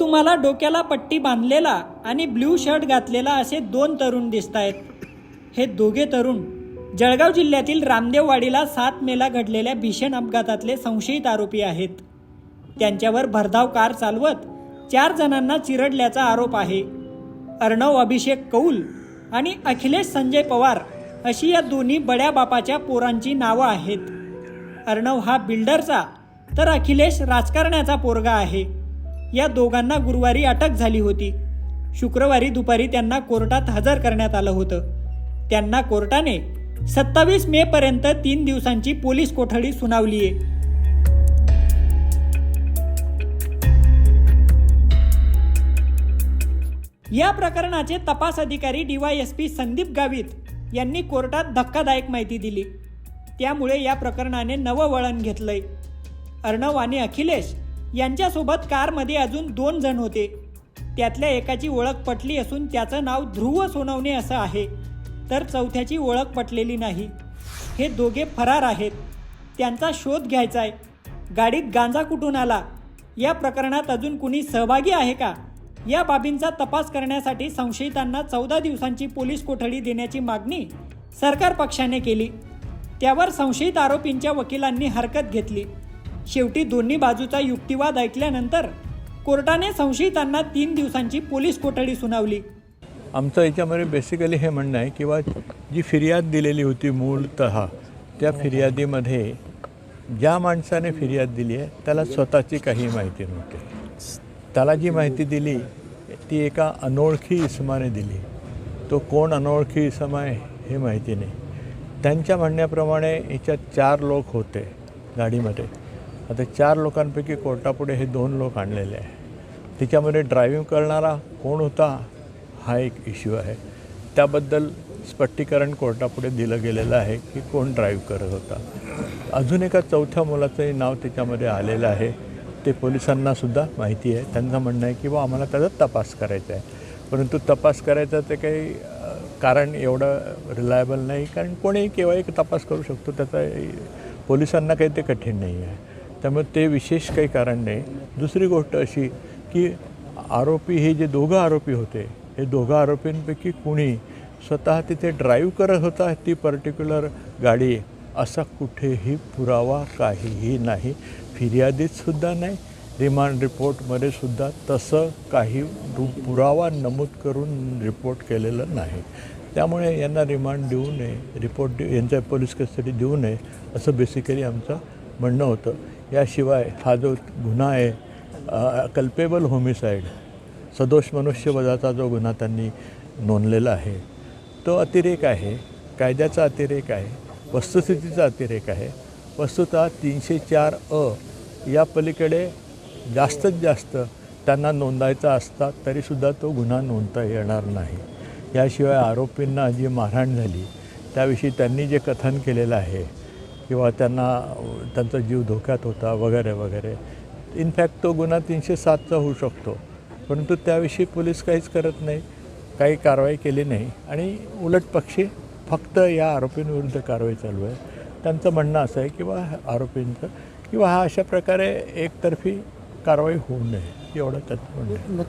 तुम्हाला डोक्याला पट्टी बांधलेला आणि ब्ल्यू शर्ट घातलेला असे दोन तरुण दिसत आहेत हे दोघे तरुण जळगाव जिल्ह्यातील रामदेववाडीला सात मेला घडलेल्या भीषण अपघातातले संशयित आरोपी आहेत. त्यांच्यावर भरधाव कार चालवत चार जणांना चिरडल्याचा आरोप आहे. अर्णव अभिषेक कौल आणि अखिलेश संजय पवार अशी या दोन्ही बड्या बापाच्या पोरांची नावं आहेत. अर्णव हा बिल्डरचा तर अखिलेश राजकारण्याचा पोरगा आहे. या दोघांना गुरुवारी अटक झाली होती. शुक्रवारी दुपारी त्यांना कोर्टात हजर करण्यात आलं होतं. त्यांना कोर्टाने सत्तावीस मे पर्यंत तीन दिवसांची पोलीस कोठडी सुनावली आहे या प्रकरणाचे तपास अधिकारी डीवायएसपी संदीप गावित यांनी कोर्टात धक्कादायक माहिती दिली. त्यामुळे या प्रकरणाने नवं वळण घेतलंय. अर्णव आणि अखिलेश यांच्यासोबत कारमध्ये अजून दोन जण होते. त्यातल्या एकाची ओळख पटली असून त्याचं नाव ध्रुव सोनवणे असं आहे. तर चौथ्याची ओळख पटलेली नाही. हे दोघे फरार आहेत. त्यांचा शोध घ्यायचा आहे गाडीत गांजा कुठून आला? या प्रकरणात अजून कुणी सहभागी आहे का? या बाबींचा तपास करण्यासाठी संशयितांना चौदा दिवसांची पोलीस कोठडी देण्याची मागणी सरकार पक्षाने केली. त्यावर संशयित आरोपींच्या वकिलांनी हरकत घेतली. शेवटी दोन्ही बाजूचा युक्तिवाद ऐकल्यानंतर कोर्टाने संशयितांना तीन दिवसांची पोलीस कोठडी सुनावली. आमचं याच्यामध्ये बेसिकली हे म्हणणं आहे किंवा जी फिर्याद दिलेली होती मूलत त्या फिर्यादीमध्ये ज्या माणसाने फिर्याद दिली आहे त्याला स्वतःची काही माहिती नव्हती. त्याला जी माहिती दिली ती एका अनोळखी इसमाने दिली. तो कोण अनोळखी इसम आहे हे माहिती नाही. त्यांच्या म्हणण्याप्रमाणे याच्यात चार लोक होते गाडीमध्ये. आता चार लोकांपैकी कोर्टापुढे हे दोन लोक आणलेले आहे त्याच्यामध्ये ड्रायव्हिंग करणारा कोण होता हा एक इश्यू आहे. त्याबद्दल स्पष्टीकरण कोर्टापुढे दिलं गेलेलं आहे की कोण ड्राईव्ह करत होता. अजून एका चौथ्या मुलाचंही नाव त्याच्यामध्ये आलेलं आहे. ते पोलिसांनासुद्धा माहिती आहे. त्यांचं म्हणणं आहे की बा आम्हाला त्याचा तपास करायचा आहे. परंतु तपास करायचा ते काही कारण एवढं रिलायबल नाही. कारण कोणीही केव्हाही तपास करू शकतो. त्याचा पोलिसांना काही ते कठीण नाही आहे. त्यामुळे ते विशेष काही कारण नाही. दुसरी गोष्ट अशी की आरोपी हे जे दोघं आरोपी होते हे दोघं आरोपींपैकी कुणी स्वतः तिथे ड्राईव्ह करत होता ती पर्टिक्युलर गाडी असा कुठेही पुरावा काहीही नाही. फिर्यादीतसुद्धा नाही रिमांड रिपोर्टमध्ये सुद्धा तसं काही पुरावा नमूद करून रिपोर्ट केलेलं नाही. त्यामुळे यांना रिमांड देऊ नये रिपोर्ट यांच्या पोलीस कस्टडी देऊ नये असं बेसिकली आमचा म्हणणं होतं. याशिवाय हा जो गुन्हा आहे कल्पेबल होमिसाईड सदोष मनुष्यवधाचा जो गुन्हा त्यांनी नोंदलेला आहे तो अतिरेक आहे कायद्याचा अतिरेक आहे वस्तुस्थितीचा अतिरेक आहे. वस्तुतः तीनशे चार अ या पलीकडे जास्तीत जास्त त्यांना नोंदायचा असता तरीसुद्धा तो गुन्हा नोंदता येणार नाही. याशिवाय आरोपींना जी मारहाण झाली त्याविषयी त्यांनी जे कथन केलेलं आहे किंवा त्यांना त्यांचा जीव धोक्यात होता वगैरे वगैरे. इनफॅक्ट तो गुन्हा तीनशे सातचा होऊ शकतो. परंतु त्याविषयी पोलीस काहीच करत नाही काही कारवाई केली नाही. आणि उलट पक्षी फक्त या आरोपींविरुद्ध कारवाई चालू आहे. त्यांचं म्हणणं असं आहे किंवा आरोपींचं किंवा हा अशा प्रकारे एकतर्फी कारवाई होऊ नये एवढं त्यात म्हणणं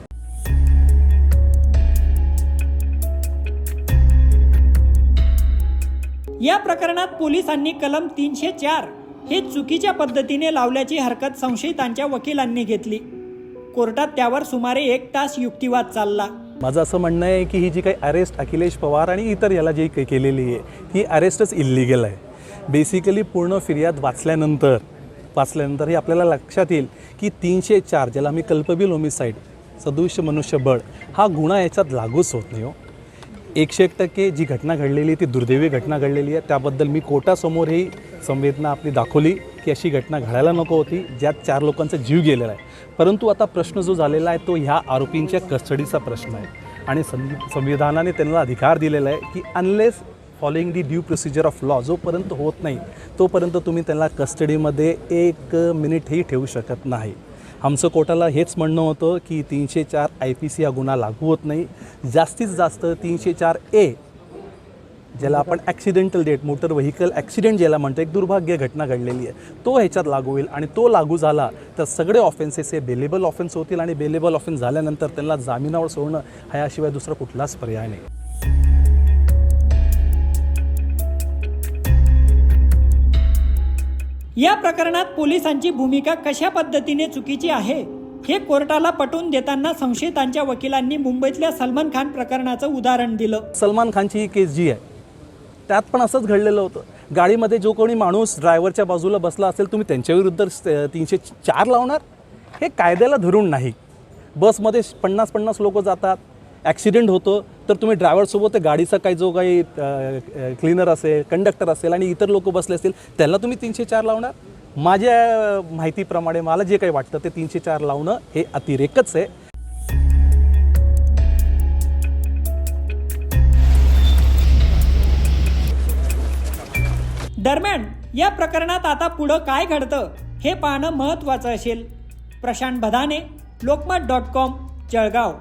या प्रकरणात पोलिसांनी कलम तीनशे चार हे चुकीच्या पद्धतीने लावल्याची हरकत संशयितांच्या वकिलांनी घेतली. कोर्टात त्यावर सुमारे एक तास युक्तिवाद चालला. माझं असं म्हणणं आहे की ही जी काही अरेस्ट अखिलेश पवार आणि इतर याला जी काही केलेली आहे ही अरेस्टच इल्लिगल आहे. बेसिकली पूर्ण फिर्याद वाचल्यानंतर वाचल्यानंतर हे आपल्याला लक्षात येईल की तीनशे चार ज्याला मी कल्पबिल होमिसाईड सदृश्य मनुष्यबळ हा गुन्हा याच्यात लागूच होत नाही हो. एकशे एक टक्के जी घटना घडलेली ती दुर्दैवी घटना घडलेली आहे. त्याबद्दल मी कोर्टासमोर ही संवेदना आपली दाखवली की अशी घटना घडायला नको होती ज्यात चार लोकांचा जीव गेलेला आहे. परंतु आता प्रश्न जो झालेला आहे तो ह्या आरोपींच्या कस्टडीचा प्रश्न आहे. आणि संवि संविधानाने त्यांना अधिकार दिलेला आहे की unless following the due procedure of law जोपर्यंत होत नाही तोपर्यंत तुम्ही त्यांना कस्टडीमध्ये एक मिनिटही ठेवू शकत नाही. आमचं कोर्टाला हेच म्हणणं होतं की तीनशे चार आय पी सी हा गुन्हा लागू होत नाही. जास्तीत जास्त तीनशे चार ए ज्याला आपण accidental death motor vehicle accident ज्याला म्हणतो एक दुर्भाग्य घटना घडलेली आहे. तो ह्याच्यात लागू होईल आणि तो लागू झाला तर सगळे ऑफेन्सेस हे बेलेबल ऑफेन्स होतील आणि बेलेबल ऑफेन्स झाल्यानंतर त्यांना जामिनावर सोडणं ह्याशिवाय दुसरा कुठलाच पर्याय नाही. या प्रकरणात पोलिसांची भूमिका कशा पद्धतीने चुकीची आहे हे कोर्टाला पटवून देताना संशयितांच्या वकिलांनी मुंबईतल्या सलमान खान प्रकरणाचं उदाहरण दिलं. सलमान खानची ही केस जी आहे त्यात पण असंच घडलेलं होतं. गाडीमध्ये जो कोणी माणूस ड्रायव्हरच्या बाजूला बसला असेल तुम्ही त्यांच्याविरुद्ध स- तीनशे चार लावणार? हे कायद्याला धरून नाही. बसमध्ये पन्नास पन्नास लोक जातात ॲक्सिडेंट होतो तर तुम्ही ड्रायव्हरसोबत गाडीचा काही जो काही क्लिनर असेल कंडक्टर असेल आणि इतर लोक बसले असतील त्यांना तुम्ही तीनशे चार लावणार? माझ्या माहितीप्रमाणे मला जे काही वाटतं ते तीनशे चार लावणं हे अतिरेकच आहे. दरम्यान या प्रकरणात आता पुढं काय घडतं हे पाहणं महत्त्वाचं असेल. Prashant Bhadane Lokmat dot com Jalgaon.